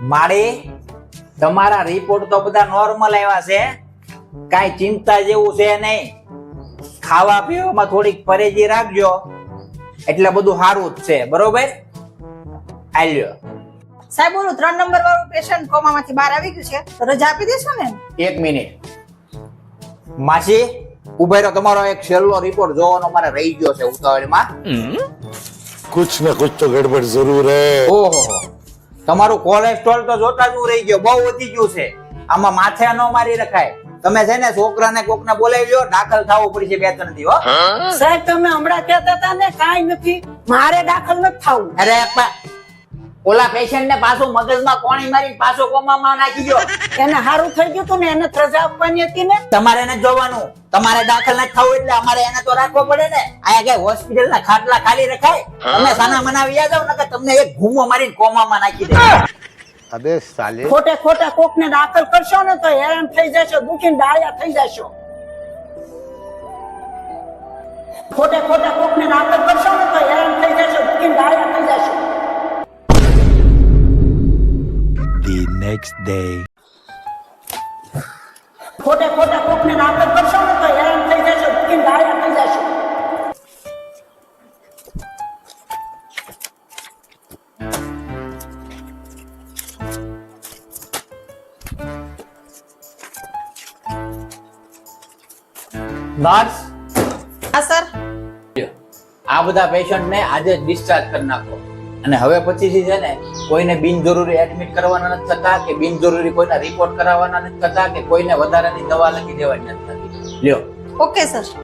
માળી તમારા રિપોર્ટ તો બધા નોર્મલ આવ્યા છે. કાઈ ચિંતા જેવું છે નહીં. ખાવા પીવામાં થોડીક પરેજી રાખજો. એટલે બધું સારું જ છે. બરોબર? આલ્યો. સાહેબ ઓલું ત્રણ નંબર વાળું પેશન્ટ કોમામાંથી બહાર આવી ગયું છે. તો રજા આપી દેશો ને? એક મિનિટ. માસી ઉભેરો રહ્યો તમારો એક છેલ્લો રિપોર્ટ જોવાનો મારે રહી ગયો છે ઉતાવળમાં. કુછ ને કુછ તો ગડબડ જરૂર હે. ઓહો તમારું કોલેસ્ટ્રોલ તો જોતા જ રહી ગયો બહુ વધી ગયું છે. આમાં માથે ન મારી રખાય. તમે છે ને છોકરાને કોકને બોલાવી લો દાખલ થવું પડશે બે ત્રણ દિવસ. સાહેબ તમે હમણાં કહેતા હતા ને કાઈ નથી. મારે દાખલ નથી થવું. અરે ઓલા પેશન્ટ ને પાછું મગજમાં કોણી મારીને પાછો કોમામાં નાખી ગયો એને સારું થઈ ગયું તું ને એને રજા આપવાની હતી ને? તમારે એને જોવાનું. તમારે દાખલ નથી થવું એટલે અમારે એને તો રાખવો પડે ને. આ કઈ હોસ્પિટલ ના ખાટલા ખાલી રખાય? તમે સાના મનાવી યાદ આવો નકર તમને એક ઘૂમો મારીને કોમામાં નાખી દે. અબે સાલે. ખોટે ખોટા કોક ને દાખલ કરશો ને તો હેરાન થઈ જશો દુખીને ડાયા થઈ જશો. ખોટે ખોટા કોક ને દાખલ કરશો next day. ખોટે ખોટા કોક ને કરશો ને તો હેરાન થઈ જશો દુખીને ડાયા થઈ જશો. નર્સ હા સર આ બધા પેશન્ટ ને આજે ડિસ્ચાર્જ કરી નાખો. અને હવે પછીથી છે ને, કોઈને બિનજરૂરી એડમિટ કરવાના નથી થતા કે બિનજરૂરી કોઈના રિપોર્ટ કરાવવાના નથી થતા કે કોઈને વધારાની દવા લખી દેવાની નથી થતી. લ્યો. Okay sir